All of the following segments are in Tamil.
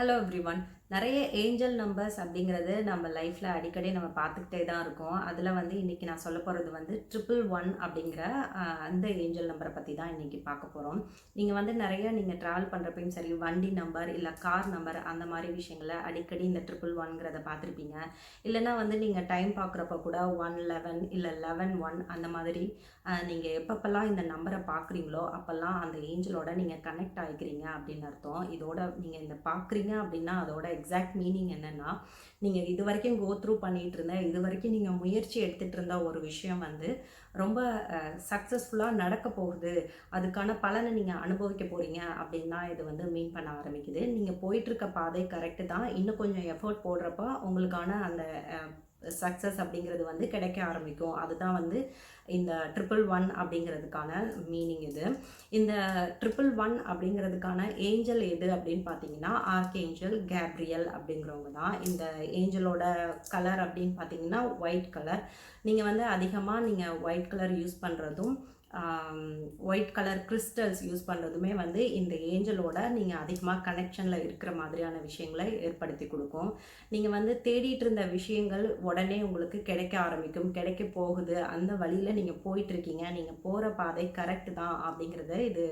Hello everyone. நிறைய ஏஞ்சல் நம்பர்ஸ் அப்படிங்கிறது நம்ம லைஃப்பில் அடிக்கடி நம்ம பார்த்துக்கிட்டே தான் இருக்கோம். அதில் வந்து இன்றைக்கி நான் சொல்ல போகிறது வந்து ட்ரிபிள் ஒன் அப்படிங்கிற அந்த ஏஞ்சல் நம்பரை பற்றி தான் இன்றைக்கி பார்க்க போகிறோம் நீங்கள் வந்து நிறைய நீங்கள் ட்ராவல் பண்ணுறப்பையும் சரி வண்டி நம்பர் இல்லை கார் நம்பர் அந்த மாதிரி விஷயங்களை அடிக்கடி இந்த ட்ரிபிள் ஒன்கிறத பார்த்துருப்பீங்க. இல்லைன்னா வந்து நீங்கள் டைம் பார்க்குறப்ப கூட ஒன் லெவன் இல்லை லெவன் ஒன் அந்த மாதிரி நீங்கள் எப்பப்பெல்லாம் இந்த நம்பரை பார்க்குறீங்களோ அப்போல்லாம் அந்த ஏஞ்சலோட நீங்கள் கனெக்ட் ஆகிக்கிறீங்க அப்படின்னு அர்த்தம். இதோட நீங்கள் இந்த பார்க்குறீங்க அப்படின்னா அதோட எக்ஸாக்ட் மீனிங் என்னென்னா நீங்கள் இது வரைக்கும் கோ த்ரூ பண்ணிகிட்டு இருந்த இது வரைக்கும் நீங்கள் முயற்சி எடுத்துகிட்டு இருந்த ஒரு விஷயம் வந்து ரொம்ப சக்ஸஸ்ஃபுல்லாக நடக்க போகுது. அதுக்கான பலனை நீங்கள் அனுபவிக்க போகிறீங்க அப்படின்னு தான் இது வந்து மீன் பண்ண ஆரம்பிக்குது. நீங்கள் போயிட்டுருக்க பாதை கரெக்டு தான். இன்னும் கொஞ்சம் எஃபோர்ட் போடுறப்ப உங்களுக்கான அந்த சக்ஸஸ் அப்படிங்கிறது வந்து கிடைக்க ஆரம்பிக்கும். அதுதான் வந்து இந்த ட்ரிபிள் ஒன் அப்படிங்கிறதுக்கான மீனிங் இது. இந்த ட்ரிபிள் ஒன் அப்படிங்கிறதுக்கான ஏஞ்சல் எது அப்படின்னு பார்த்தீங்கன்னா ஆர்க் ஏஞ்சல் கேப்ரியல் அப்படிங்கிறவங்க தான். இந்த ஏஞ்சலோட கலர் அப்படின்னு பார்த்தீங்கன்னா ஒயிட் கலர் நீங்கள் வந்து அதிகமாக நீங்கள் ஒயிட் கலர் யூஸ் பண்ணுறதும் ஒயிட் கலர் கிறிஸ்டல்ஸ் யூஸ் பண்ணுறதுமே வந்து இந்த ஏஞ்சலோட நீங்கள் அதிகமாக கனெக்ஷனில் இருக்கிற மாதிரியான விஷயங்களை ஏற்படுத்தி கொடுக்கும். நீங்கள் வந்து தேடிட்டு இருந்த விஷயங்கள் உடனே உங்களுக்கு கிடைக்க ஆரம்பிக்கும். கிடைக்க போகுது. அந்த வழியில் நீங்கள் போயிட்டுருக்கீங்க நீங்கள் போகிற பாதை கரெக்ட் தான் அப்படிங்கிறத இது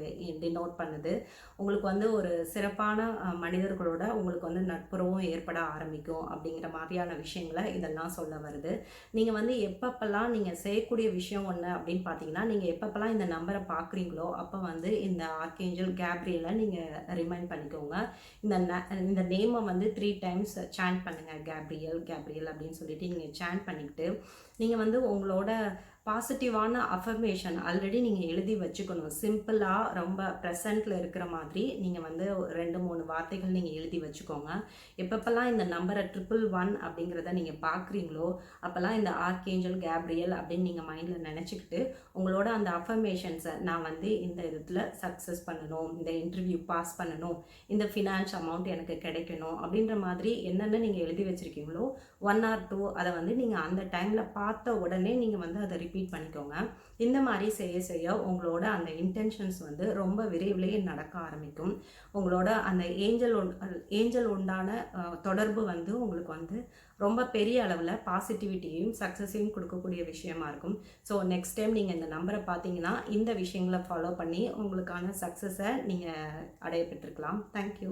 டினோட் பண்ணுது. உங்களுக்கு வந்து ஒரு சிறப்பான மனிதர்களோட உங்களுக்கு வந்து நட்புறவும் ஏற்பட ஆரம்பிக்கும் அப்படிங்கிற மாதிரியான விஷயங்களை இதெல்லாம் சொல்ல வருது. நீங்கள் வந்து எப்பப்பெல்லாம் நீங்கள் செய்யக்கூடிய விஷயம் ஒன்று அப்படின்னு பார்த்தீங்கன்னா நீங்கள் எப்போ எப்பப்பெல்லாம் இந்த நம்பரை பார்க்குறீங்களோ அப்போ வந்து இந்த ஆர்கேஞ்சல் கேப்ரியலை நீங்கள் ரிமைண்ட் பண்ணிக்கோங்க. இந்த ந- இந்த நேமை வந்து த்ரீ டைம்ஸ் சேன் பண்ணுங்கள் கேப்ரியல் கேப்ரியல் அப்படின்னு சொல்லிட்டு நீங்கள் சேன் பண்ணிக்கிட்டு நீங்கள் வந்து உங்களோட பாசிட்டிவான அஃபர்மேஷன் ஆல்ரெடி நீங்கள் எழுதி வச்சுக்கணும். சிம்பிளாக ரொம்ப ப்ரெசண்ட்டில் இருக்கிற மாதிரி நீங்கள் வந்து ரெண்டு மூணு வார்த்தைகள் நீங்கள் எழுதி வச்சுக்கோங்க. எப்பப்பெல்லாம் இந்த நம்பரை ட்ரிபிள் ஒன் அப்படிங்கிறத நீங்கள் பார்க்குறீங்களோ அப்போல்லாம் இந்த ஆர்கேஞ்சல் கேப்ரியல் அப்படின்னு நீங்கள் மைண்டில் நினச்சிக்கிட்டு உங்களோட அந்த அஃபர்மேஷன்ஸை நான் வந்து இந்த இடத்துல சக்ஸஸ் பண்ணணும் இந்த இன்டர்வியூ பாஸ் பண்ணணும் இந்த ஃபினான்ஸ் அமௌண்ட் எனக்கு கிடைக்கணும் அப்படின்ற மாதிரி என்னென்ன நீங்கள் எழுதி வச்சுருக்கீங்களோ ஒன் ஆர் டூ அதை வந்து நீங்கள் அந்த டைமில் பார்த்த உடனே நீங்கள் வந்து அதை ரிப்பீட் பண்ணிக்கோங்க. இந்த மாதிரி செய்ய செய்ய உங்களோட அந்த இன்டென்ஷன்ஸ் வந்து ரொம்ப விரைவிலேயே நடக்க ஆரம்பிக்கும். உங்களோட அந்த ஏஞ்சல் ஏஞ்சல் உண்டான தொடர்பு வந்து உங்களுக்கு வந்து ரொம்ப பெரிய அளவில் பாசிட்டிவிட்டியையும் சக்ஸஸையும் கொடுக்கக்கூடிய விஷயமா இருக்கும். ஸோ நெக்ஸ்ட் டைம் நீங்கள் இந்த நம்பரை பார்த்தீங்கன்னா இந்த விஷயங்களை ஃபாலோ பண்ணி உங்களுக்கான சக்ஸஸை நீங்கள் அடைய பெற்றிருக்கலாம். தேங்க்யூ